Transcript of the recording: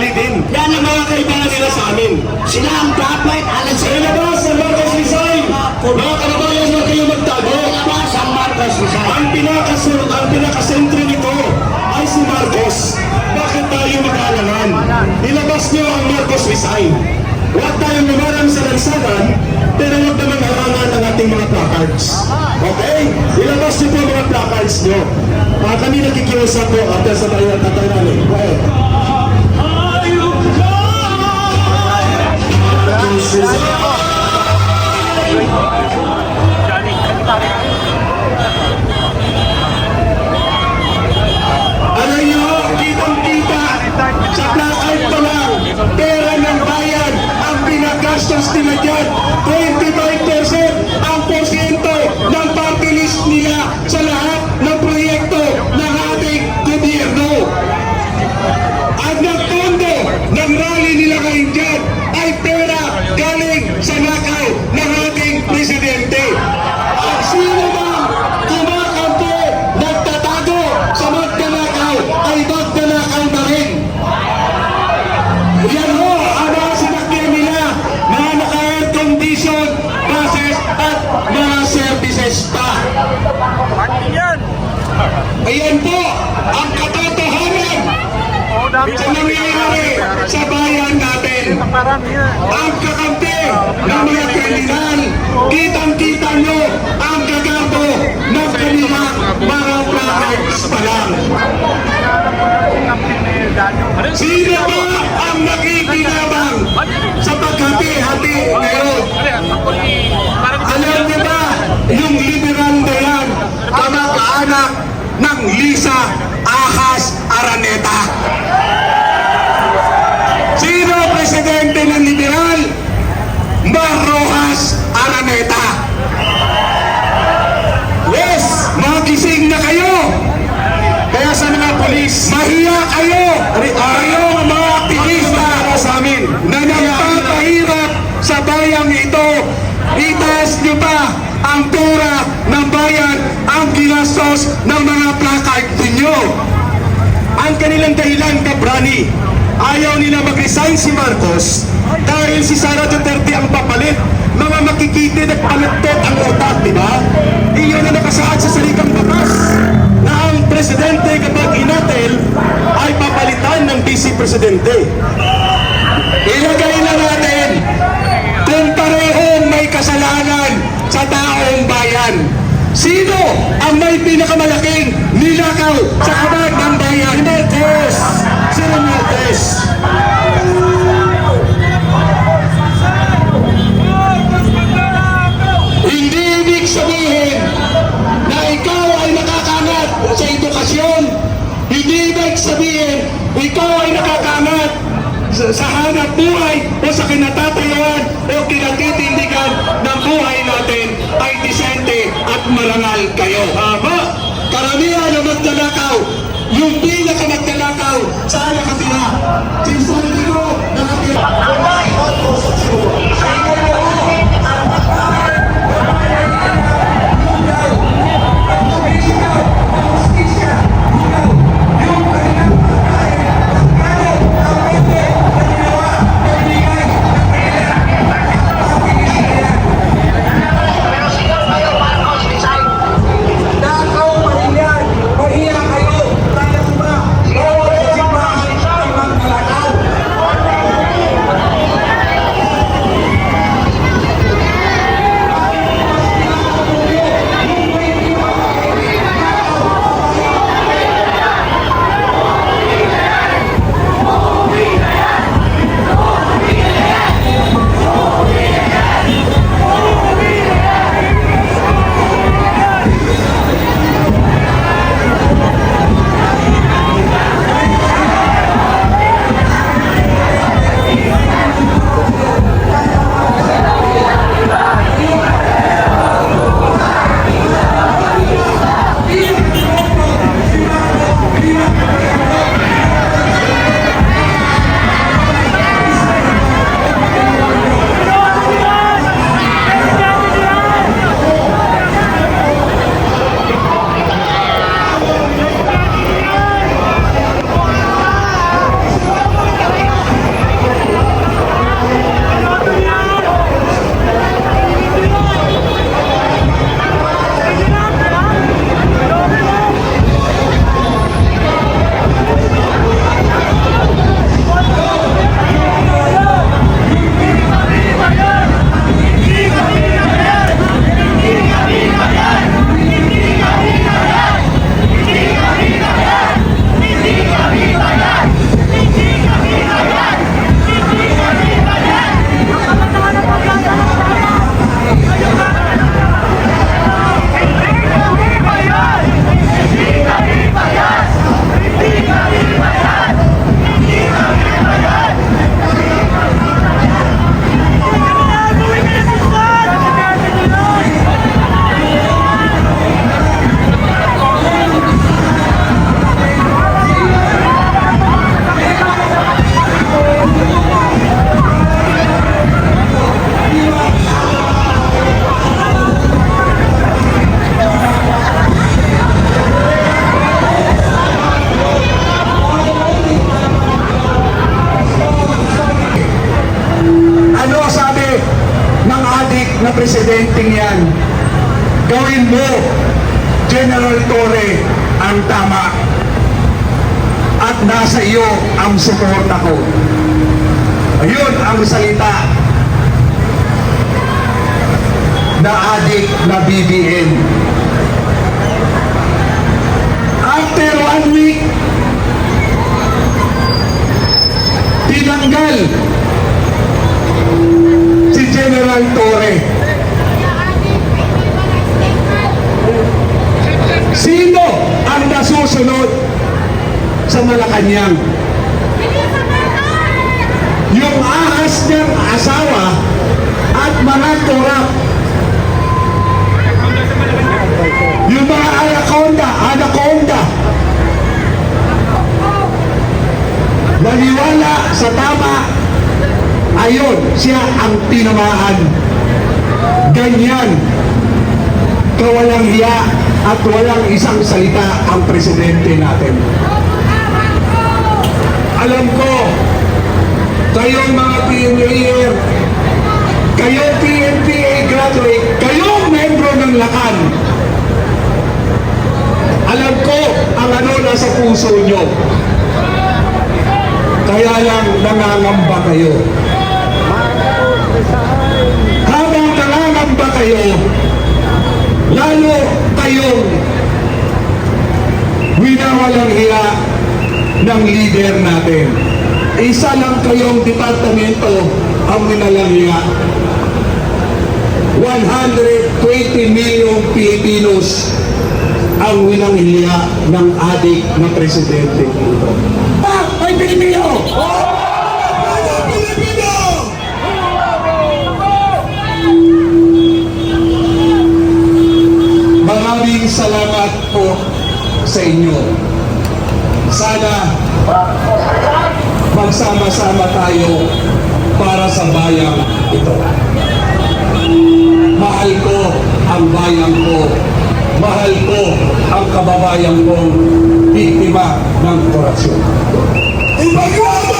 nagrarally din. Yan ang mga kaibigan Sila sa amin. Sila ang dapat alas Sa labas, ang Marcos Rizal. Mga kababayan, huwag kayong magtago. Ilabas ang Marcos Rizal. Ang pinakasunod, ang pinakasentro nito ay si Marcos. Bakit tayo mag-aalangan? Ilabas niyo ang Marcos Rizal. Huwag tayong lumarang sa lansanan, pero huwag naman harangan ang ating mga placards. Okay? Ilabas niyo po ang mga placards niyo. Ah, kami nakikiusap po after sa tayo at tatay namin. Go justice team again. They Ayan po, ang katotohanan sa nangyayari sa bayan natin. Ang kakampi ng mga kriminal, kitang-kita nyo ang gagarbo ng kanilang mga placards pa lang. Sino ba ang nakikinabang sa paghati-hati ngayon? Alam niyo ba, yung liberal na yan, kamag-anak ng Lisa Ahas Araneta. Sino presidente ng liberal? Mar Rojas Araneta. Yes, magising na kayo. Kaya sa mga polis, mahiya kayo. Kayo ang mga aktivista sa amin na nagpapahirap sa bayang ito. Itaas niyo pa ang pera ng bayan ang ginastos ng mga placard ninyo. Ang kanilang dahilan, Kabrani, ayaw nila mag-resign si Marcos dahil si Sara Duterte ang papalit. Mga makikitid at paluttot ang utak, di ba? Iyon na nakasaad sa salikang batas na ang presidente kapag inatel ay papalitan ng vice presidente. Ilagay na natin kung parehong may kasalanan sa taong bayan. Sino ang may pinakamalaking nilakaw sa kabag ng bayan? Si Marcos! Si Marcos! Hindi ibig sabihin na ikaw ay nakakangat sa edukasyon. Hindi ibig sabihin ikaw ay nakakangat sa, sa hanap buhay o sa kinatatayuan o kinatitindigan ng buhay natin ay disente at marangal kayo. Tama! Hey! presidenting yan. Gawin mo, General Torre, ang tama. At nasa iyo ang suporta ko. Ayun ang salita na adik na BBM. After one week, tinanggal si General Torre Sino ang nasusunod sa Malacanang? Yung ahas niyang asawa at mga korap. Yung mga anaconda, anaconda. Naniwala sa tama. Ayun, siya ang tinamaan. Ganyan kawalang hiya at walang isang salita ang presidente natin. Alam ko, kayong mga pioneer, kayong PNPA graduate, kayong membro ng Lakan, alam ko ang ano nasa puso nyo. Kaya lang nangangamba kayo. Habang nangangamba kayo, lalo kayong winawalang hiya ng leader natin. Isa lang kayong departamento ang winalang hiya. 120 million Pilipinos ang winang hiya ng adik na presidente. Ah, ay Pilipino! Pilipino! Maraming salamat po sa inyo. Sana magsama-sama tayo para sa bayang ito. Mahal ko ang bayan ko. Mahal ko ang kababayan kong biktima ng korupsyon. Ipaglaban!